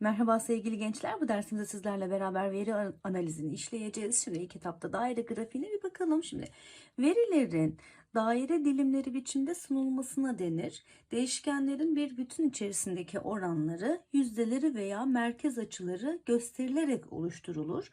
Merhaba sevgili gençler. Bu dersimizde sizlerle beraber veri an- analizini işleyeceğiz. Şimdi ilk etapta daire grafiğine bir bakalım. Şimdi verilerin daire dilimleri biçimde sunulmasına denir. Değişkenlerin bir bütün içerisindeki oranları, yüzdeleri veya merkez açıları gösterilerek oluşturulur.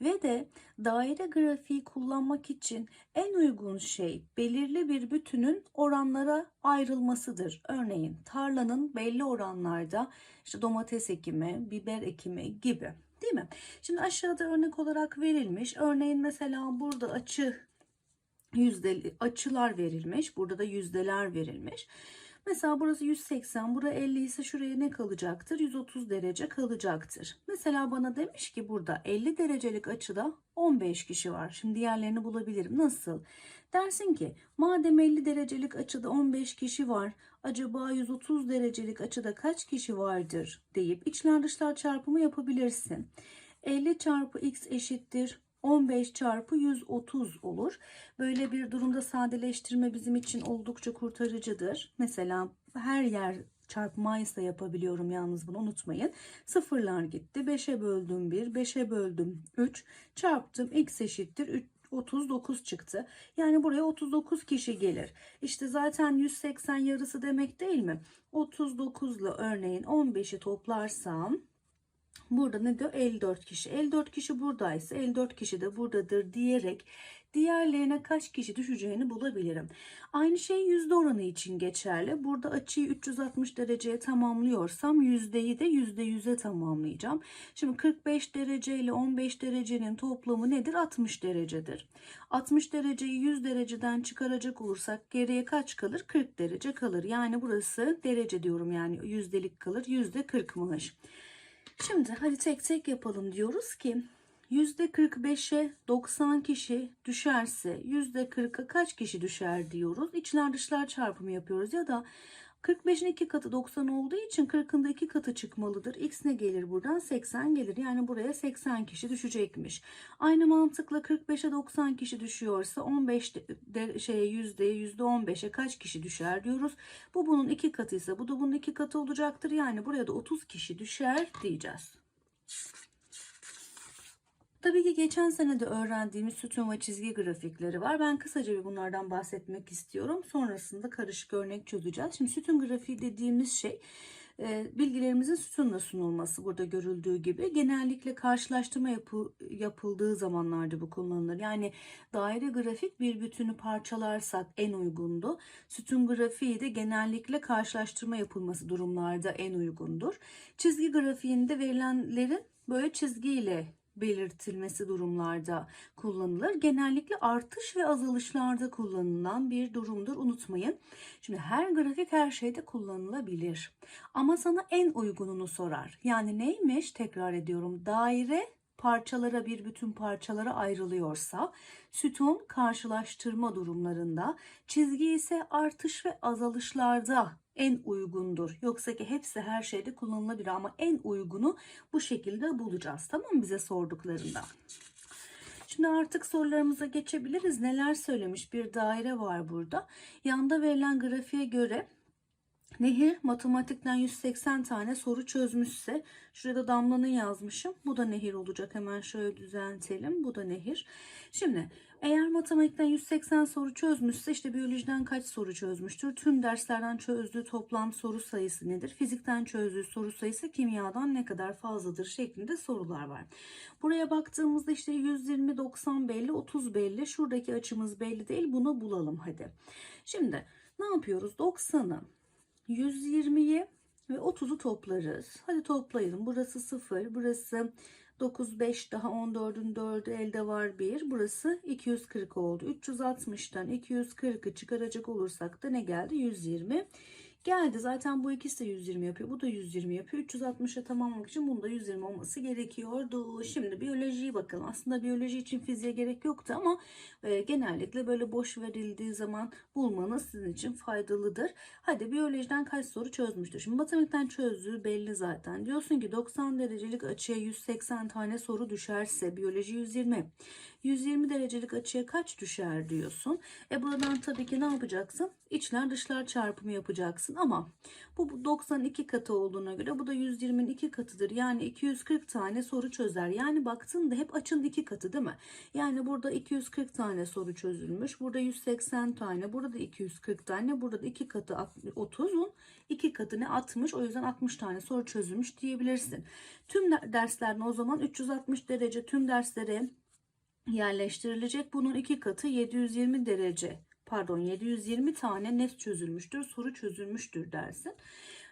Ve de daire grafiği kullanmak için en uygun şey belirli bir bütünün oranlara ayrılmasıdır. Örneğin tarlanın belli oranlarda işte domates ekimi, biber ekimi gibi değil mi? Şimdi aşağıda örnek olarak verilmiş. Örneğin mesela burada açı yüzdeli açılar verilmiş. Burada da yüzdeler verilmiş. Mesela burası 180, bura 50 ise şuraya ne kalacaktır? 130 derece kalacaktır. Mesela bana demiş ki burada 50 derecelik açıda 15 kişi var. Şimdi diğerlerini bulabilirim. Nasıl? Dersin ki madem 50 derecelik açıda 15 kişi var, acaba 130 derecelik açıda kaç kişi vardır deyip içler dışlar çarpımı yapabilirsin. 50 çarpı x eşittir 15 çarpı 130 olur. Böyle bir durumda sadeleştirme bizim için oldukça kurtarıcıdır. Mesela her yer çarpmaysa yapabiliyorum yalnız bunu unutmayın. Sıfırlar gitti. 5'e böldüm 1, 5'e böldüm 3, çarptım x eşittir 3. 39 çıktı. Yani buraya 39 kişi gelir. İşte zaten 180 yarısı demek değil mi? 39 ile örneğin 15'i toplarsam Burada ne diyor? 54 kişi. 54 kişi buradaysa 54 kişi de buradadır diyerek diğerlerine kaç kişi düşeceğini bulabilirim. Aynı şey yüzde oranı için geçerli. Burada açıyı 360 dereceye tamamlıyorsam yüzdeyi de yüzde yüze tamamlayacağım. Şimdi 45 derece ile 15 derecenin toplamı nedir? 60 derecedir. 60 dereceyi 100 dereceden çıkaracak olursak geriye kaç kalır? 40 derece kalır. Yani burası derece diyorum yani yüzdelik kalır. Yüzde 40'mış. Şimdi hadi tek tek yapalım diyoruz ki %45'e 90 kişi düşerse %40'a kaç kişi düşer diyoruz. İçler dışlar çarpımı yapıyoruz ya da 45'in 2 katı 90 olduğu için 40'ın da 2 katı çıkmalıdır. X ne gelir buradan? 80 gelir. Yani buraya 80 kişi düşecekmiş. Aynı mantıkla 45'e 90 kişi düşüyorsa 15 de, de, şeye yüzdeye %15'e kaç kişi düşer diyoruz. Bu bunun 2 katıysa bu da bunun 2 katı olacaktır. Yani buraya da 30 kişi düşer diyeceğiz. Tabii ki geçen sene de öğrendiğimiz sütun ve çizgi grafikleri var. Ben kısaca bir bunlardan bahsetmek istiyorum. Sonrasında karışık örnek çözeceğiz. Şimdi sütun grafiği dediğimiz şey e, bilgilerimizin sütunla sunulması burada görüldüğü gibi genellikle karşılaştırma yapı, yapıldığı zamanlarda bu kullanılır. Yani daire grafik bir bütünü parçalarsak en uygundu. Sütun grafiği de genellikle karşılaştırma yapılması durumlarda en uygundur. Çizgi grafiğinde verilenlerin böyle çizgiyle belirtilmesi durumlarda kullanılır. Genellikle artış ve azalışlarda kullanılan bir durumdur. Unutmayın. Şimdi her grafik her şeyde kullanılabilir. Ama sana en uygununu sorar. Yani neymiş? Tekrar ediyorum. Daire parçalara bir bütün parçalara ayrılıyorsa, sütun karşılaştırma durumlarında, çizgi ise artış ve azalışlarda en uygundur. Yoksa ki hepsi her şeyde kullanılabilir ama en uygunu bu şekilde bulacağız. Tamam mı bize sorduklarında? Şimdi artık sorularımıza geçebiliriz. Neler söylemiş? Bir daire var burada. Yanda verilen grafiğe göre Nehir matematikten 180 tane soru çözmüşse şurada Damla'nın yazmışım. Bu da nehir olacak. Hemen şöyle düzeltelim. Bu da nehir. Şimdi eğer matematikten 180 soru çözmüşse işte biyolojiden kaç soru çözmüştür? Tüm derslerden çözdüğü toplam soru sayısı nedir? Fizikten çözdüğü soru sayısı kimyadan ne kadar fazladır şeklinde sorular var. Buraya baktığımızda işte 120, 90 belli, 30 belli. Şuradaki açımız belli değil. Bunu bulalım hadi. Şimdi ne yapıyoruz? 90'ı 120'yi ve 30'u toplarız. Hadi toplayalım. Burası 0, burası 9, 5 daha 14'ün 4'ü elde var 1. Burası 240 oldu. 360'tan 240'ı çıkaracak olursak da ne geldi? 120 geldi. Zaten bu ikisi de 120 yapıyor. Bu da 120 yapıyor. 360'a tamamlamak için bunda 120 olması gerekiyordu. Şimdi biyolojiyi bakalım. Aslında biyoloji için fiziğe gerek yoktu ama e, genellikle böyle boş verildiği zaman bulmanız sizin için faydalıdır. Hadi biyolojiden kaç soru çözmüştür? Şimdi matematikten çözdüğü belli zaten. Diyorsun ki 90 derecelik açıya 180 tane soru düşerse biyoloji 120. 120 derecelik açıya kaç düşer diyorsun. E buradan tabii ki ne yapacaksın? İçler dışlar çarpımı yapacaksın ama bu bu 92 katı olduğuna göre bu da 120'nin 2 katıdır. Yani 240 tane soru çözer. Yani baktığında hep açının 2 katı değil mi? Yani burada 240 tane soru çözülmüş. Burada 180 tane. Burada da 240 tane. Burada da 2 katı 30'un 2 katı ne 60. O yüzden 60 tane soru çözülmüş diyebilirsin. Tüm derslerden o zaman 360 derece tüm derslere yerleştirilecek. Bunun 2 katı 720 derece pardon 720 tane net çözülmüştür, soru çözülmüştür dersin.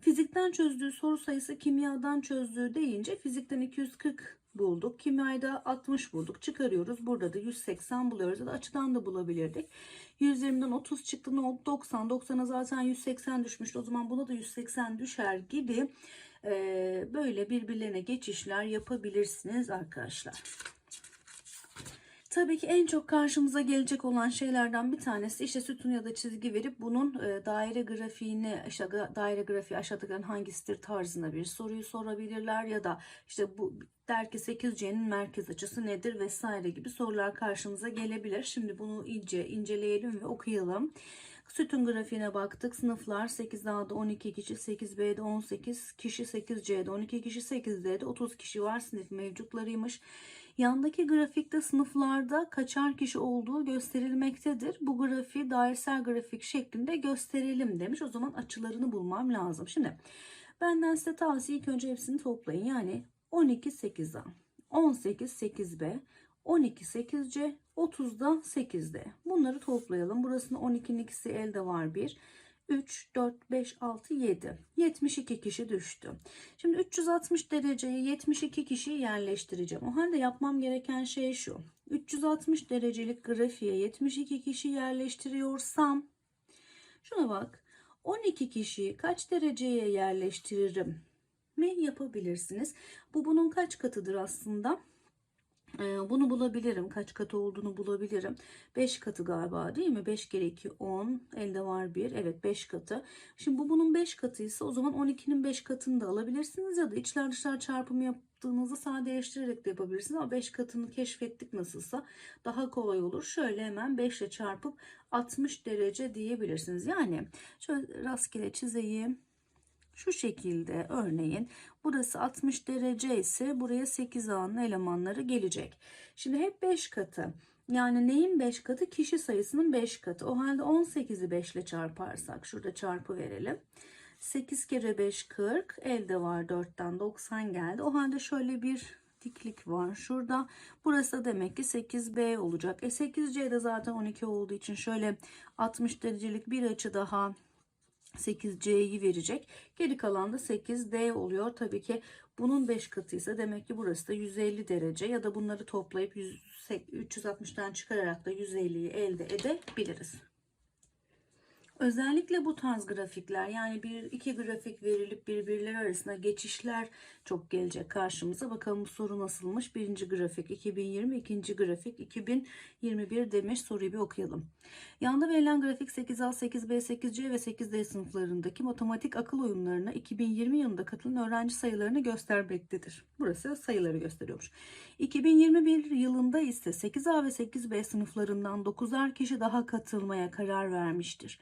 Fizikten çözdüğü soru sayısı kimyadan çözdüğü deyince fizikten 240 bulduk. Kimyada 60 bulduk. Çıkarıyoruz. Burada da 180 buluyoruz. Ya da açıdan da bulabilirdik. 120'den 30 çıktı. Ne oldu? 90. 90'a zaten 180 düşmüştü. O zaman buna da 180 düşer gibi böyle birbirlerine geçişler yapabilirsiniz arkadaşlar. Tabii ki en çok karşımıza gelecek olan şeylerden bir tanesi işte sütun ya da çizgi verip bunun e, daire grafiğini işte daire grafiği aşağıdakilerin hangisidir tarzında bir soruyu sorabilirler ya da işte bu der ki 8C'nin merkez açısı nedir vesaire gibi sorular karşımıza gelebilir. Şimdi bunu iyice inceleyelim ve okuyalım. Sütun grafiğine baktık. Sınıflar 8A'da 12 kişi, 8B'de 18 kişi, 8C'de 12 kişi, 8D'de 30 kişi var. Sınıf mevcutlarıymış. Yandaki grafikte sınıflarda kaçar kişi olduğu gösterilmektedir. Bu grafiği dairesel grafik şeklinde gösterelim demiş. O zaman açılarını bulmam lazım. Şimdi benden size tavsiye ilk önce hepsini toplayın. Yani 12 8A, 18 8B, 12 8C, 30 da 8D. Bunları toplayalım. Burasında 12'nin ikisi elde var 1. 3, 4, 5, 6, 7. 72 kişi düştü. Şimdi 360 dereceye 72 kişiyi yerleştireceğim. O halde yapmam gereken şey şu. 360 derecelik grafiğe 72 kişi yerleştiriyorsam şuna bak. 12 kişiyi kaç dereceye yerleştiririm mi yapabilirsiniz. Bu bunun kaç katıdır aslında? Ee, bunu bulabilirim. Kaç katı olduğunu bulabilirim. 5 katı galiba değil mi? 5 kere 2 10. Elde var 1. Evet 5 katı. Şimdi bu bunun 5 katıysa o zaman 12'nin 5 katını da alabilirsiniz. Ya da içler dışlar çarpımı yaptığınızı sadeleştirerek de yapabilirsiniz. Ama 5 katını keşfettik nasılsa daha kolay olur. Şöyle hemen 5 ile çarpıp 60 derece diyebilirsiniz. Yani şöyle rastgele çizeyim. Şu şekilde örneğin burası 60 derece ise buraya 8A'nın elemanları gelecek. Şimdi hep 5 katı. Yani neyin 5 katı? Kişi sayısının 5 katı. O halde 18'i 5 ile çarparsak şurada çarpı verelim. 8 kere 5 40 elde var 4'ten 90 geldi. O halde şöyle bir diklik var şurada. Burası da demek ki 8B olacak. E 8C de zaten 12 olduğu için şöyle 60 derecelik bir açı daha 8C'yi verecek. Geri kalan da 8D oluyor. Tabii ki bunun 5 katıysa demek ki burası da 150 derece ya da bunları toplayıp 100, 360'tan çıkararak da 150'yi elde edebiliriz. Özellikle bu tarz grafikler yani bir iki grafik verilip birbirleri arasında geçişler çok gelecek karşımıza. Bakalım bu soru nasılmış? Birinci grafik 2020, ikinci grafik 2021 demiş. Soruyu bir okuyalım. Yanda verilen grafik 8A, 8B, 8C ve 8D sınıflarındaki matematik akıl oyunlarına 2020 yılında katılan öğrenci sayılarını göstermektedir. Burası sayıları gösteriyormuş. 2021 yılında ise 8A ve 8B sınıflarından 9'ar kişi daha katılmaya karar vermiştir.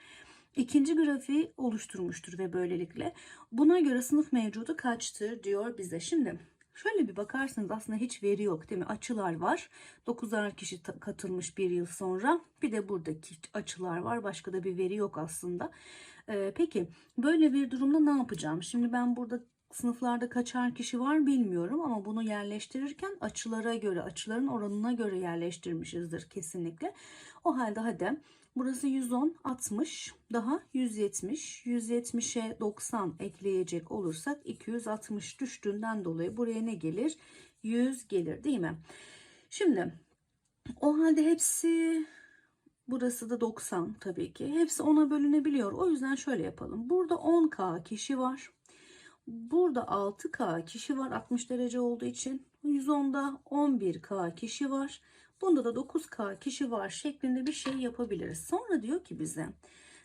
İkinci grafiği oluşturmuştur ve böylelikle buna göre sınıf mevcudu kaçtır diyor bize. Şimdi şöyle bir bakarsanız aslında hiç veri yok değil mi? Açılar var. 9'ar kişi katılmış bir yıl sonra. Bir de buradaki açılar var. Başka da bir veri yok aslında. Ee, peki böyle bir durumda ne yapacağım? Şimdi ben burada sınıflarda kaçar kişi var bilmiyorum ama bunu yerleştirirken açılara göre, açıların oranına göre yerleştirmişizdir kesinlikle. O halde hadi burası 110, 60, daha 170, 170'e 90 ekleyecek olursak 260 düştüğünden dolayı buraya ne gelir? 100 gelir değil mi? Şimdi o halde hepsi Burası da 90 tabii ki. Hepsi 10'a bölünebiliyor. O yüzden şöyle yapalım. Burada 10K kişi var. Burada 6K kişi var 60 derece olduğu için. 110'da 11K kişi var. Bunda da 9K kişi var şeklinde bir şey yapabiliriz. Sonra diyor ki bize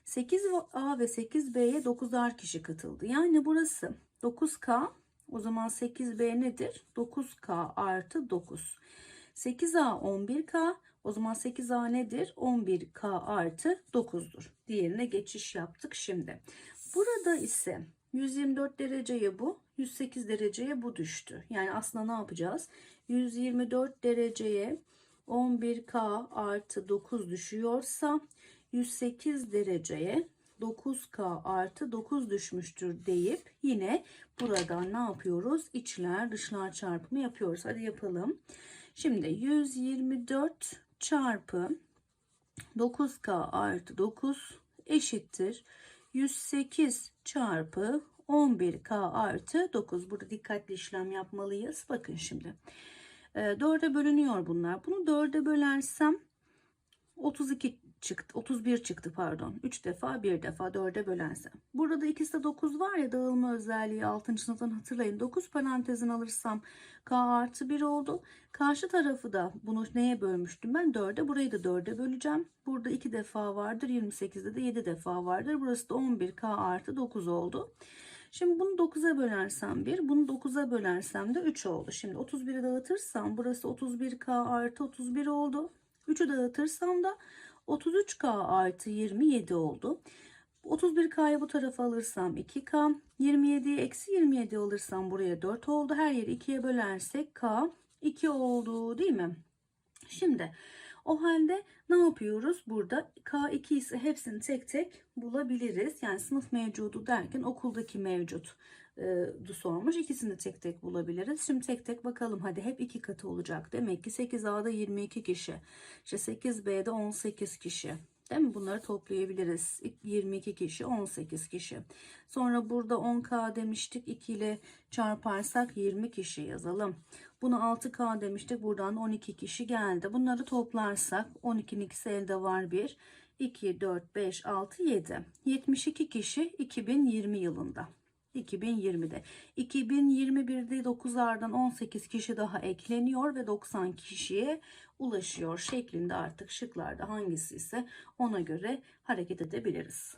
8A ve 8B'ye 9'ar kişi katıldı. Yani burası 9K o zaman 8B nedir? 9K artı 9. 8A 11K. O zaman 8A nedir? 11K artı 9'dur. Diğerine geçiş yaptık şimdi. Burada ise 124 dereceye bu, 108 dereceye bu düştü. Yani aslında ne yapacağız? 124 dereceye 11K artı 9 düşüyorsa 108 dereceye 9K artı 9 düşmüştür deyip yine buradan ne yapıyoruz? İçler dışlar çarpımı yapıyoruz. Hadi yapalım. Şimdi 124 çarpı 9K artı 9 eşittir. 108 çarpı 11K artı 9. Burada dikkatli işlem yapmalıyız. Bakın şimdi. E, 4'e bölünüyor bunlar. Bunu 4'e bölersem 32 çıktı. 31 çıktı pardon. 3 defa 1 defa 4'e bölersem. Burada ikisi de 9 var ya dağılma özelliği 6. sınıftan hatırlayın. 9 parantezin alırsam K artı 1 oldu. Karşı tarafı da bunu neye bölmüştüm ben? 4'e. Burayı da 4'e böleceğim. Burada 2 defa vardır. 28'de de 7 defa vardır. Burası da 11K artı 9 oldu. Şimdi bunu 9'a bölersem 1, bunu 9'a bölersem de 3 oldu. Şimdi 31'i dağıtırsam burası 31K artı 31 oldu. 3'ü dağıtırsam da 33K artı 27 oldu. 31K'yı bu tarafa alırsam 2K. 27'yi eksi 27 alırsam buraya 4 oldu. Her yeri 2'ye bölersek K 2 oldu değil mi? Şimdi o halde ne yapıyoruz? Burada K2 ise hepsini tek tek bulabiliriz. Yani sınıf mevcudu derken okuldaki mevcut e, du sormuş. İkisini tek tek bulabiliriz. Şimdi tek tek bakalım. Hadi hep iki katı olacak. Demek ki 8A'da 22 kişi. İşte 8B'de 18 kişi. Değil mi? Bunları toplayabiliriz. 22 kişi, 18 kişi. Sonra burada 10K demiştik. 2 ile çarparsak 20 kişi yazalım. Bunu 6K demiştik. Buradan 12 kişi geldi. Bunları toplarsak 12'nin ikisi elde var 1. 2, 4, 5, 6, 7. 72 kişi 2020 yılında. 2020'de. 2021'de 9 ardan 18 kişi daha ekleniyor ve 90 kişiye ulaşıyor şeklinde artık şıklarda hangisi ise ona göre hareket edebiliriz.